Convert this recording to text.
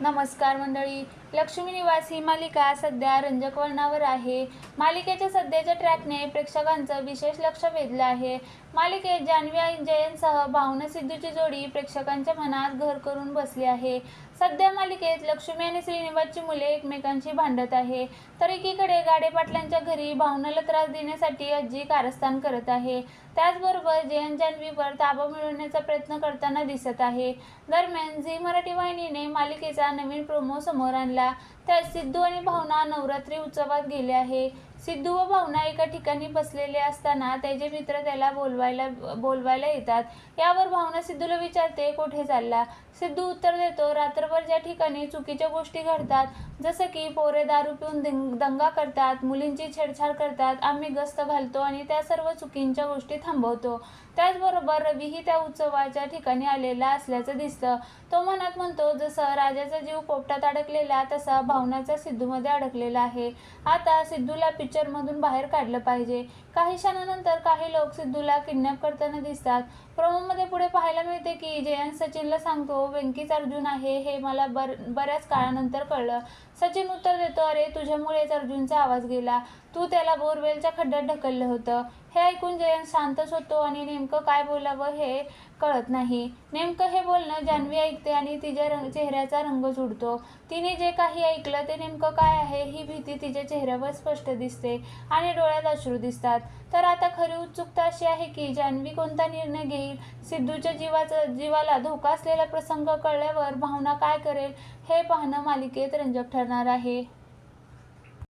नमस्कार मंडळी. लक्ष्मी निवास ही मालिका सध्या रंजक वळणावर आहे. मालिकेच्या सध्याच्या ट्रॅकने प्रेक्षकांचं विशेष लक्ष वेधलं आहे. मालिकेत जान्हवी जयंतसह भावना सिद्धूची जोडी प्रेक्षकांच्या मनात घर करून बसली आहे. सध्या मालिकेत लक्ष्मी आणि श्रीनिवासची मुले एकमेकांशी भांडत आहे. तर एकीकडे गाडे पाटलांच्या घरी भावनाला त्रास देण्यासाठी आजी कारस्थान करत आहे. त्याचबरोबर जयंत जान्हवीवर ताबा मिळवण्याचा प्रयत्न करताना दिसत आहे. दरम्यान झी मराठी वाहिनीने मालिकेचा नवीन प्रोमो समोर आणला. त्यात सिद्धू आणि भावना नवरात्री उत्सवात गेले आहे. सिद्धू व भावना एका ठिकाणी बसलेले असताना त्याचे मित्र त्याला बोलवायला बोलवायला येतात. यावर भावना सिद्धूला विचारते कुठे चालला? सिद्धू उत्तर देतो रात्रभर ज्या ठिकाणी चुकीच्या गोष्टी घडतात जसं की पोरे दारू पिऊन दंगा करतात मुलींची छेडछाड करतात आम्ही गस्त घालतो आणि त्या सर्व चुकींच्या गोष्टी थांबवतो. त्याचबरोबर रवीही त्या उत्सवाच्या ठिकाणी आलेला असल्याचं दिसतं. तो मनात म्हणतो जसं राजाचा जीव पोपटात अडकलेला तसा भावनाचा सिद्धूमध्ये अडकलेला आहे. आता सिद्धूला पिक्चरमधून बाहेर काढलं पाहिजे. काही क्षणानंतर काही लोक सिद्धूला किडनॅप करताना दिसतात. प्रोमोमध्ये पुढे पाहायला मिळते की जयंत सचिनला सांगतो व्यंकीच अर्जुन आहे. हे मला बर बऱ्याच काळानंतर कळलं. सचिन उत्तर देतो अरे तुझ्यामुळेच अर्जुनचा आवाज गेला. तू त्याला बोरवेलच्या खड्ड्यात ढकललं होतं. हे ऐकून जयंत शांतच होतो आणि नेमकं काय बोलावं हे कळत नाही. नेमकं हे बोलणं जान्हवी ऐकते आणि तिच्या रंग चेहऱ्याचा रंग उडतो तिने जे काही ऐकलं ते नेमकं काय आहे ही भीती तिच्या चेहऱ्यावर स्पष्ट दिसते आणि डोळ्यात अश्रू दिसतात. तर आता खरी उत्सुकता अशी आहे की जान्हवी कोणता निर्णय घेईल? सिद्धूच्या जीवाचा जीवाला धोका असलेला प्रसंग कळल्यावर भावना काय करेल हे पाहणं मालिकेत रंजक ठरणार आहे.